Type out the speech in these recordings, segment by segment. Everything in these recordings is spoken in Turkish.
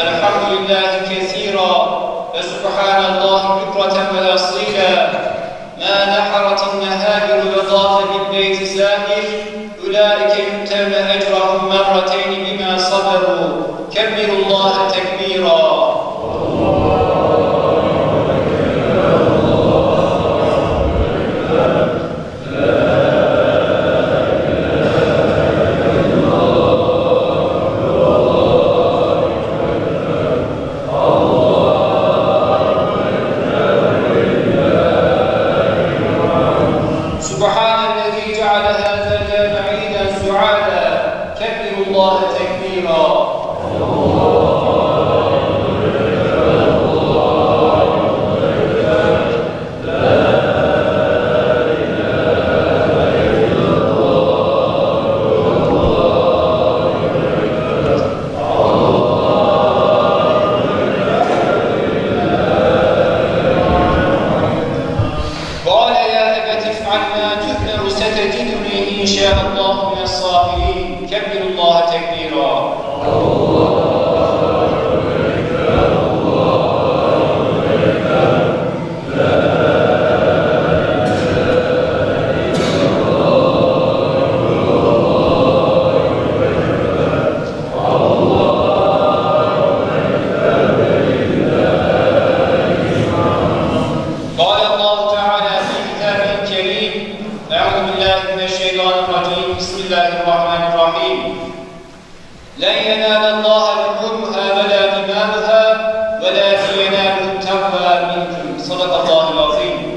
والحمد لله كثيرا. وسبحان الله بكرة وأصيلا. ما نحرت النهاجر وطاف بالبيت سائر أولئك يؤتون أجرهم مرتين. ستجدني إن شاء الله من الصابرين. كبروا الله تكبيرا. ولا دماؤها ولكن يناله التقوى منكم صدق الله العظيم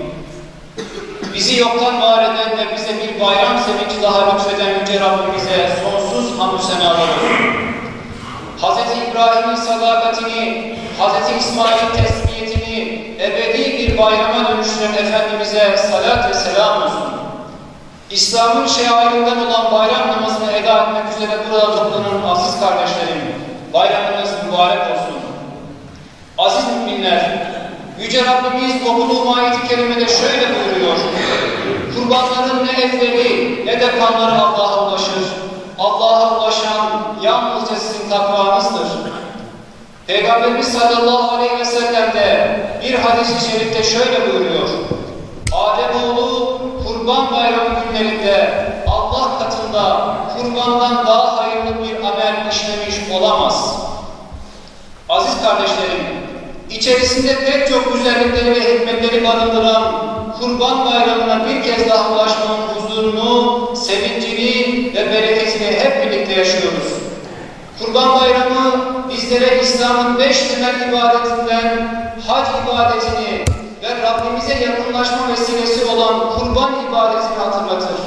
Bizi yoktan var eden ve bize bir bayram sevinci daha lütfeden Yüce Rabbimize sonsuz hamdü senalar olsun. Hz. İbrahim'in sadakatini, Hz. İsmail'in teslimiyetini ebedi bir bayrama dönüştüren Efendimiz'e salat ve selam olsun. İslam'ın şeairinden olan bayram namazını eda etmek üzere burada toplanan aziz kardeşlerim, bayramınız mübarek olsun. Aziz müminler, Yüce Rabbimiz okuduğum ayet-i kerimede şöyle buyuruyor. Kurbanların ne etleri ne de kanları Allah'a ulaşır. Allah'a ulaşan yalnız ve sizin takvanızdır. Peygamberimiz sallallahu aleyhi ve sellem de bir hadis-i şerifte şöyle buyuruyor. Ademoğlu kurban bayramı günlerinde Allah katında kurbandan daha hayırlı bir amel işlemiş olamaz. Aziz kardeşlerim, içerisinde pek çok güzellikleri ve hikmetleri barındıran Kurban Bayramı'na bir kez daha ulaşmanın huzurunu, sevincini ve bereketini hep birlikte yaşıyoruz. Kurban Bayramı bizlere İslam'ın beş temel ibadetinden hac ibadetini ve Rabbimize yakınlaşma vesilesi olan kurban ibadetini hatırlatır.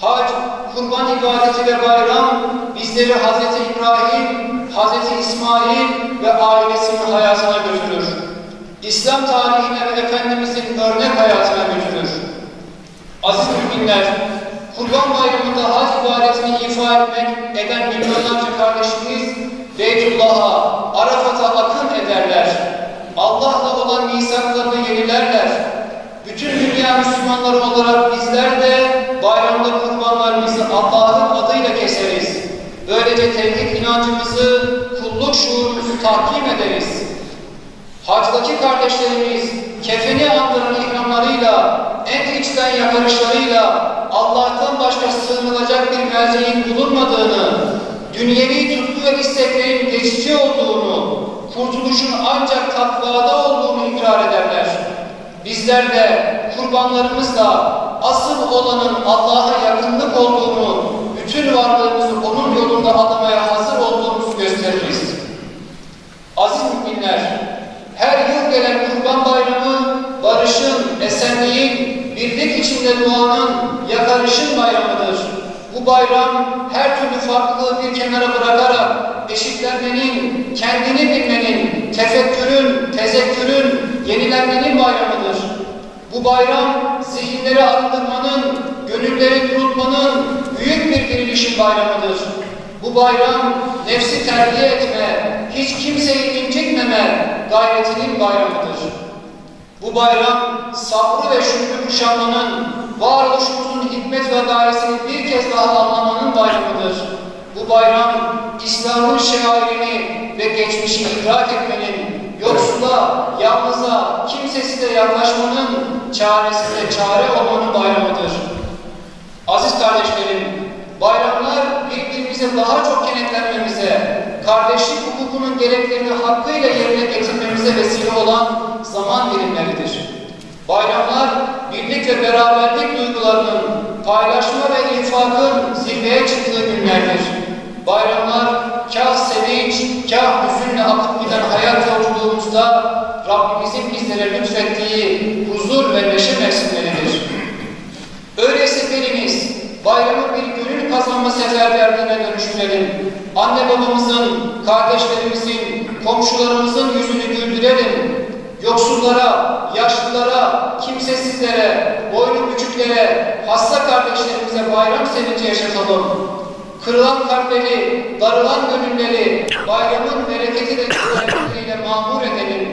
Hac, kurban ibadeti ve bayram bizleri Hz. İbrahim, Hz. İsmail ve ailesinin hayatına götürür. İslam tarihine ve Efendimizin örnek hayatına götürür. Aziz müminler, Kurban Bayramı'nda hac ibadetini ifa etmek eden milyonlarca kardeşimiz Beytullah'a, Arafat'a akın ederler. Allah'la olan misaklarını yenilerler. Bütün dünya Müslümanları olarak bizler de bayramda kurbanlarımızı Allah'ın adıyla keseriz. Böylece tevhid inancımızı, kulluk şuurumuzu tahkim ederiz. Hacdaki kardeşlerimiz kefeni andıran ihramlarıyla, en içten yakarışlarıyla Allah'tan başka sığınılacak bir merceğin bulunmadığını, dünyevi tutku ve isteklerin geçici olduğunu, kurtuluşun ancak takvada olduğunu ikrar ederler. Bizler de kurbanlarımızla asıl olanın Allah'a yakınlık olduğunu, bütün varlığımızı onun yolunda adamaya hazır olduğumuzu gösteririz. Aziz müminler, her yıl gelen Kurban Bayramı barışın, esenliğin, birlik içinde duanın, yakarışın bayramıdır. Bu bayram her türlü farklılığı bir kenara bırakarak eşitlenmenin, kendini bilmenin, tefekkürün, tezekkürün, yenilenmenin bayramıdır. Bu bayram zihinleri arındırmanın, gönülleri kurutmanın büyük bir dirilişin bayramıdır. Bu bayram nefsi terbiye etme, hiç kimseyi incitmeme gayretinin bayramıdır. Bu bayram sabrı ve şükrü kuşanmanın, varoluşumuzun hikmet ve gayesini bir kez daha anlamanın bayramıdır. Bu bayram İslam'ın şairini ve geçmişi idrak etmenin, yoksula, yalnıza, kimsesize yaklaşmanın çaresine çare olmanın bayramıdır. Aziz kardeşlerim, bayramlar daha çok kenetlenmemize, kardeşlik hukukunun gereklerini hakkıyla yerine getirmemize vesile olan zaman dilimleridir. Bayramlar, birlik ve beraberlik duygularının paylaşma ve infakın zirveye çıktığı günlerdir. Bayramlar, kah sevinç, kah hüzünle akıp giden hayat yolculuğumuzda Rabbimizin bizlere lütfettiği huzur ve neşe mevsimleridir. Öyleyse biriniz bayramı bir gönül kazanma dönüştürelim. Anne babamızın, kardeşlerimizin, komşularımızın yüzünü güldürelim. Yoksullara, yaşlılara, kimsesizlere, boynu küçüklere, hasta kardeşlerimize bayram sevinci yaşatalım. Kırılan kalpleri, darılan gönülleri bayramın bereketi ve güzellikleriyle mamur edelim.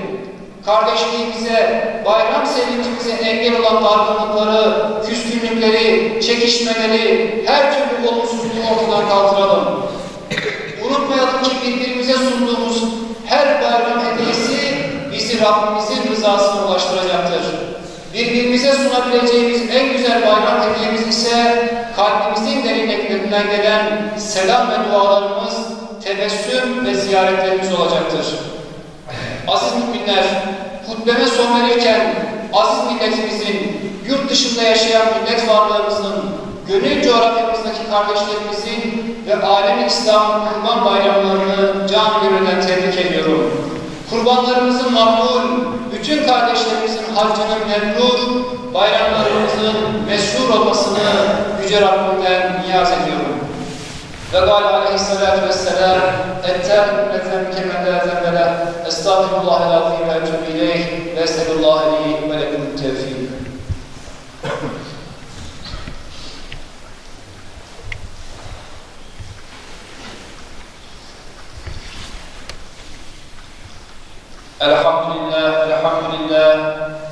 Kardeşliğimize, bayram sevincimize engel olan dargınlıkları, küskünlükleri, çekişmeleri, her türlü ortadan kaldıralım. Unutmayalım ki birbirimize sunduğumuz her bayram hediyesi bizi Rabbimizin rızasına ulaştıracaktır. Birbirimize sunabileceğimiz en güzel bayram hediyemiz ise kalbimizin derinliklerinden gelen selam ve dualarımız, tebessüm ve ziyaretlerimiz olacaktır. Aziz müminler, hutbeme son verirken aziz milletimizin, yurt dışında yaşayan millet varlığımızın, gönül coğrafyamızdaki kardeşlerimizin ve alem İslam kurban bayramlarını can gönülden tebrik ediyorum. Kurbanlarımızın makbul, bütün kardeşlerimizin harcının memnun, bayramlarımızın mesur olmasını Yüce Rabbim'den niyaz ediyorum. Ve gâle aleyhissalâtu vesselâm, ettâhüm nefem kemen lâ zembelâ, estağfirullah el-azîm ve etûbü ve esselullah li ve lekum.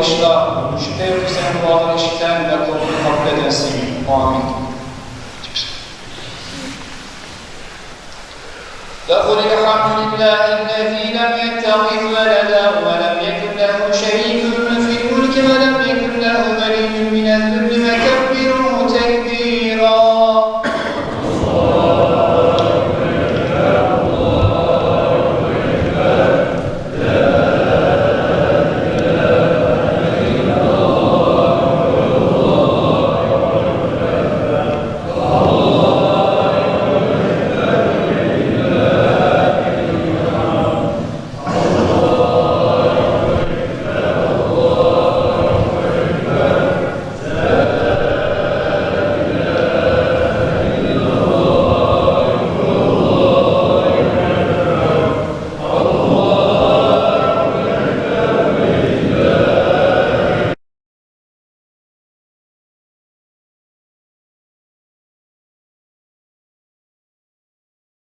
bağlayışla şüphe bağlayış bağlayışken ve kabul kabul edensin. Amin. لقد الحمد لله الذي لم يتخذ ولدا